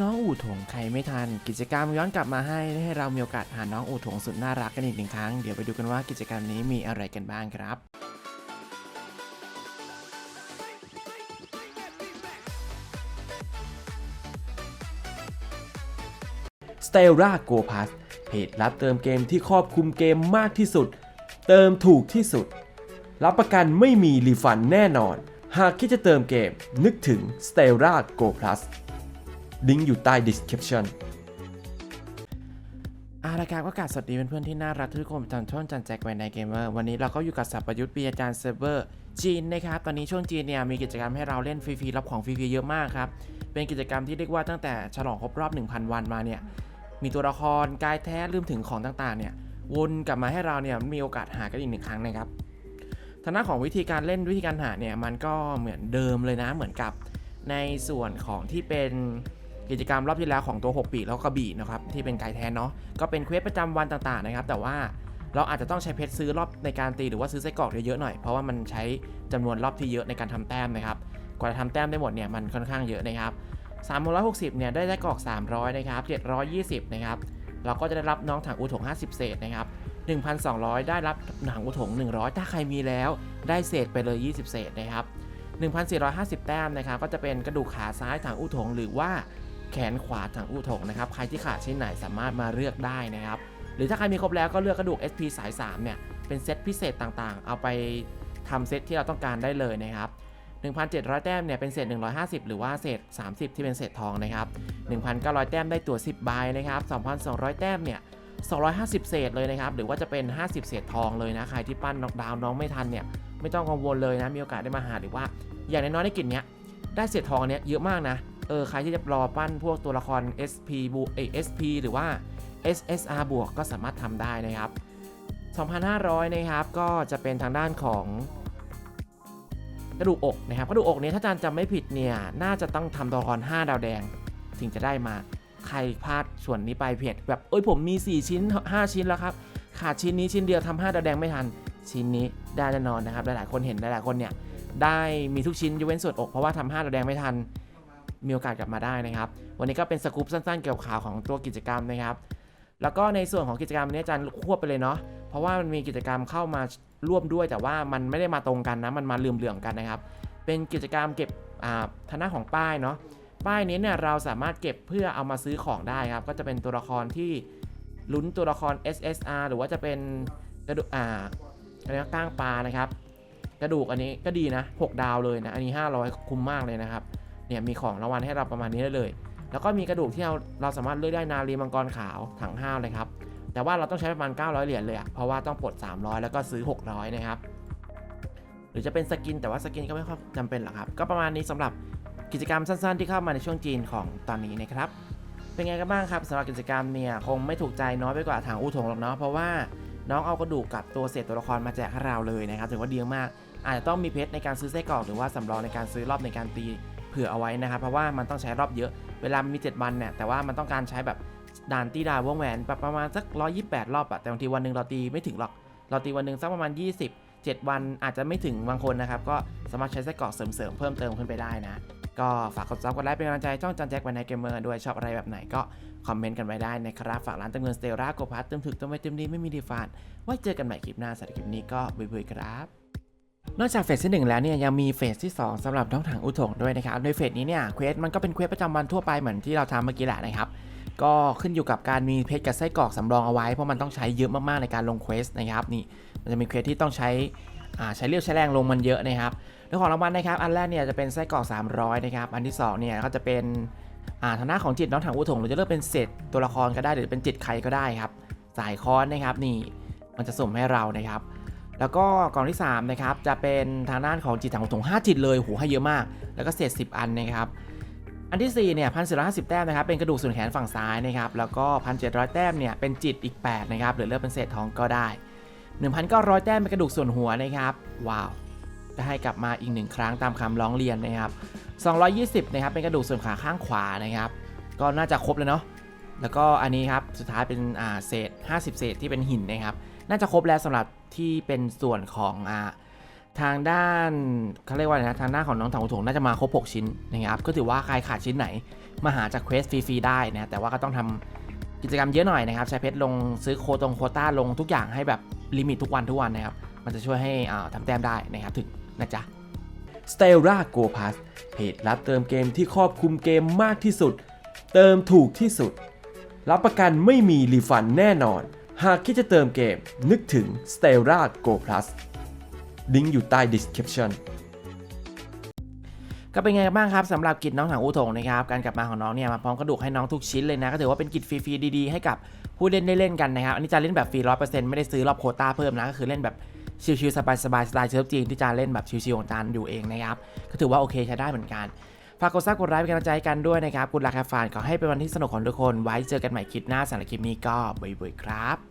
น้องอู่ถงใครไม่ทัน กิจกรรมย้อนกลับมาให้ให้เรามีโอกาสหาน้องอู่ถงสุดน่ารักกันอีกหนึ่งครั้ง เดี๋ยวไปดูกันว่ากิจกรรมนี้มีอะไรกันบ้างครับ s t e l l a Go Pass เพจรับเติมเกมที่ครอบคลุมเกมมากที่สุด เติมถูกที่สุด รับประกันไม่มีรีฟันแน่นอน หากคิดจะเติมเกมนึกถึง s t e l l a Go Plus ลิงก์อยู่ใต้ description อาละครับก็กราบสวัสดีเพื่อนๆที่น่ารักทุกคนทางช่องจันแจ็คไวในเกมเมอร์วันนี้เราก็อยู่กับสัพยุทธ์ปีอาจารย์เซิร์ฟเวอร์จีนนะครับ ตอนนี้ช่วงจีนเนี่ยมีกิจกรรมให้เราเล่นฟรีๆรับของฟรีๆเยอะมากครับ เป็นกิจกรรมที่เรียกว่าตั้งแต่ฉลองครบรอบ 1,000 วันมาเนี่ย มีตัวละครกายแท้ลืมถึงของต่างๆ เนี่ยวนกลับมาให้เราเนี่ยมีโอกาสหากันอีกหนึ่งครั้งนะครับทางด้านของวิธีการเล่นวิธีการหาเนี่ยมันก็เหมือนเดิมเลยนะเหมือนกับในส่วนของที่เป็น กิจกรรมรอบที่แล้วของตัว 6 ปีแล้วก็กระบี่นะครับที่เป็นไกายแท้เนาะก็เป็นเควสประจำวันต่างๆนะครับแต่ว่าเราอาจจะต้องใช้เพชรซื้อรอบในการตีหรือว่าซื้อไส้กรอกเยอะๆหน่อยเพราะว่ามันใช้จำนวนรอบที่เยอะในการทำแต้มนะครับกว่าจะทำแต้มได้หมดเนี่ยมันค่อนข้างเยอะนะครับ360เนี่ยได้ไส้กรอก 300นะครับ720นะครับเราก็จะได้รับน้องถังอุถง 50 เศษนะครับ1,200 ได้รับถังอุถง 100 ถ้าใครมีแล้วได้เศษไปเลย 20 เศษนะครับ1,450 แต้มนะครับก็จะเป็นกระดูกขาซ้ายถังอุถงหรือว่า แขนขวาถังอุถงนะครับใครที่ขาดชิ้นไหนสามารถมาเลือกได้นะครับหรือถ้าใครมีครบแล้วก็เลือกกระดูก SP สาย3เนี่ยเป็นเซตพิเศษต่างๆ เอาไปทำเซตที่เราต้องการได้เลยนะครับ1,700 แต้มเนี่ยเป็นเศษ 150 หรือว่าเศษ 30 ที่เป็นเศษทองนะครับ1,900 แต้มได้ตั๋ว 10 ใบนะครับ2,200 แต้มเนี่ย250 เศษเลยนะครับ หรือว่าจะเป็น 50 เศษทองเลยนะ ใครที่ปั้นน็อกดาวน์น้องไม่ทันเนี่ย ไม่ต้องกังวลเลยนะ มีโอกาสได้มาหาหรือว่า อย่างน้อยๆในกลิ่นเนี้ย ได้เศษทองเนี้ยเยอะมากนะ เออใครที่จะรอปั้นพวกตัวละคร SP บวก sp หรือว่า SSR บวกก็สามารถทำได้นะครับ 2,500 นะครับก็จะเป็นทางด้านของกระดูกอกนะครับกระดูกอกเนี้ถ้าอาจารย์จำไม่ผิดเนี่ยน่าจะต้องทำตัวละคร5ดาวแดงถึงจะได้มาใครพลาดส่วนนี้ไปเพียแบบเอ้ยผมมี 4 ชิ้น 5 ชิ้นแล้วครับขาดชิ้นนี้ชิ้นเดียวทำ5ดาวแดงไม่ทันชิ้นนี้ได้แน่นอนนะครับหลายๆคนเห็นหลายๆคนเนี่ยได้มีทุกชิ้นยกเว้นส่วนอกเพราะว่าทำ5ดาวแดงไม่ทัน มีโอกาสกลับมาได้นะครับ วันนี้ก็เป็นสกู๊ปสั้นๆ เกี่ยวกับข่าวของตัวกิจกรรมนะครับ แล้วก็ในส่วนของกิจกรรมนี้อาจารย์ควบไปเลยเนาะ เพราะว่ามันมีกิจกรรมเข้ามาร่วมด้วย แต่ว่ามันไม่ได้มาตรงกันนะ มันมาเหลื่อมๆกันนะครับ เป็นกิจกรรมเก็บอ่าฐาของป้ายเนาะ ป้ายนี้เนี่ยเราสามารถเก็บเพื่อเอามาซื้อของได้ครับ ก็จะเป็นตัวละครที่ลุ้นตัวละคร SSR หรือว่าจะเป็นกระดูกอ่าอะไรก้างปลานะครับ กระดูกอันนี้ก็ดีนะ 6 ดาวเลยนะ อันนี้ 500 คุ้มมากเลยนะครับ เนี่ยมีของรางวัลให้เราประมาณนี้ได้เลย แล้วก็มีกระดูกที่เราเราสามารถเลือกได้นารีมังกรขาวถังห้าวเลยครับแต่ว่าเราต้องใช้ประมาณ 900 เหรียญเลยอะเพราะว่าต้องปลด 300 แล้วก็ซื้อ 600 นะครับ หรือจะเป็นสกิน แต่ว่าสกินก็ไม่ค่อยจำเป็นหรอกครับ ก็ประมาณนี้สำหรับกิจกรรมสั้นๆ ที่เข้ามาในช่วงจีนของตอนนี้นะครับ เป็นไงกันบ้างครับสำหรับกิจกรรมเนี่ยคงไม่ถูกใจน้อยไปกว่าถังอู้ถงหรอกเนาะ เพราะว่าน้องเอากระดูกกับตัวเศษตัวละครมาแจกให้เราเลยนะครับ ถือว่าดีมาก อาจจะต้องมีเพชรในการซื้อไส้กรอกหรือว่าสำรองในการซื้อรอบในการตี เผื่อเอาไว้นะครับ เพราะว่ามันต้องใช้รอบเยอะ เวลามี 7 วันเนี่ย แต่ว่ามันต้องการใช้แบบด่านตีดาววงแหวนแบบประมาณสัก 128 รอบอะแต่บางทีวันหนึ่งเราตีไม่ถึงหรอก เราตีวันหนึ่งสักประมาณ 20 7 วันอาจจะไม่ถึงบางคนนะครับ ก็สามารถใช้ไส้กรอกเสริมๆเพิ่มเติมขึ้นไปได้นะ ก็ฝากกดซับกดไลค์เป็นกำลังใจช่องจันแจ็คไว้ในเกมเมอร์ด้วยชอบอะไรแบบไหนก็คอมเมนต์กันไว้ได้นะครับ ฝากร้านเติมเงินสเตลล่าโกพัทเติมถึกเติมไม่เติมดีไม่มีดีฟานไว้เจอกันใหม่คลิปหน้าสำหรับคลิปนี้ก็บ๊ายบายครับ นอกจากเฟสที่1แล้วเนี่ยยังมีเฟสที่ 2สำหรับน้องถังอุถงด้วยนะครับในเฟสนี้เนี่ยเควสมันก็เป็นเควสประจำวันทั่วไปเหมือนที่เราทำเมื่อกี้แหละนะครับก็ขึ้นอยู่กับการมีเพชรกับไส้กรอกสำรองเอาไว้เพราะมันต้องใช้เยอะมากๆในการลงเควสนะครับนี่มันจะมีเควสที่ต้องใช้อ่าใช้เรียวใช้แรงลงมันเยอะนะครับโดยของรางวัลนะครับอันแรกเนี่ยจะเป็นไส้กรอก 300นะครับอันที่สองเนี่ยก็จะเป็นอ่าทางด้านของจิตน้องถังอุถงหรือจะเลือกเป็นเศษตัวละครก็ได้หรือเป็นจิตใครก็ได้ครับสายค้อนนะครับนี่มันจะสุ่มให้เรานะครับ แล้วก็กล่องที่3นะครับจะเป็นทางด้านของจิตถังถุง5จิตเลยโหให้เยอะมาก แล้วก็เศษ10 อันนะครับอันที่4เนี่ยพันสี่แต้มนะครับเป็นกระดูกส่วนแขนฝั่งซ้ายนะครับแล้วก็พันเจ็ดร้อยแต้มเนี่ยเป็นจิตอีก 8 นะครับหรือเลือกเป็นเศษทองก็ได้1,900แต้มเป็นกระดูกส่วนหัวนะครับว้าวจะให้กลับมาอีกหนึ่งครั้งตามคำร้องเรียนนะครับ220นะครับเป็นกระดูกส่วนขาข้างขวานะครับก็น่าจะครบแล้วเนาะแล้วก็อันนี้ครับสุดท้ายเป็นอ่าเศษ 50 เศษที่เป็นหินนะครับ น่าจะครบแล้วสำหรับที่เป็นส่วนของอ่าทางด้านเขาเรียกว่าอะไรนะทางด้าของน้องถังหูถงน่าจะมาครบ 6 ชิ้นนะครับก็ถือว่าใครขาดชิ้นไหน มาหาจากเควสฟรีๆได้นะแต่ว่าก็ต้องทำกิจกรรมเยอะหน่อยนะครับ ใช้เพชรลงซื้อโคตรงโคต้าลงทุกอย่างให้แบบลิมิตทุกวันทุกวันนะครับ มันจะช่วยให้อ่าทำแต้มได้นะครับถึงนะจ๊ะ s t e l l a Go Pass เพจรับเติมเกมที่ครอบคลุมเกมมากที่สุด เติมถูกที่สุด รับประกันไม่มีรีฟันแน่นอน หากคิดจะเติมเกม นึกถึง s t e l l a Go Plus ลิงก์อยู่ใต้ description ก็เป็นไงบ้างครับสำหรับกิจน้องถังอูถงนะครับการกลับมาของน้องเนี่ยมาพร้อมกระดูกให้น้องทุกชิ้นเลยนะ ก็ถือว่าเป็นกิจฟรีๆดีๆให้กับผู้เล่นได้เล่นกันนะครับอันนี้จะเล่นแบบฟรีร้อยเปอร์เซ็นต์ไม่ได้ซื้อรอบโคต้าเพิ่มนะก็คือเล่นแบบชิลๆสบายๆสไตล์เซิร์ฟจีนที่จะเล่นแบบชิลๆของจานอยู่เองนะครับก็ถือว่าโอเคใช้ได้เหมือนกันฝากกดซับกดไลค์เป็นกำลังใจให้กันด้วยนะครับกุณลักแคฟานขอให้เป็นวันที่สนุกของทุกคนไว้เจอกันใหม่คลิปหน้าสำหรับคลิปนี้ก็บ๊ายบายครับ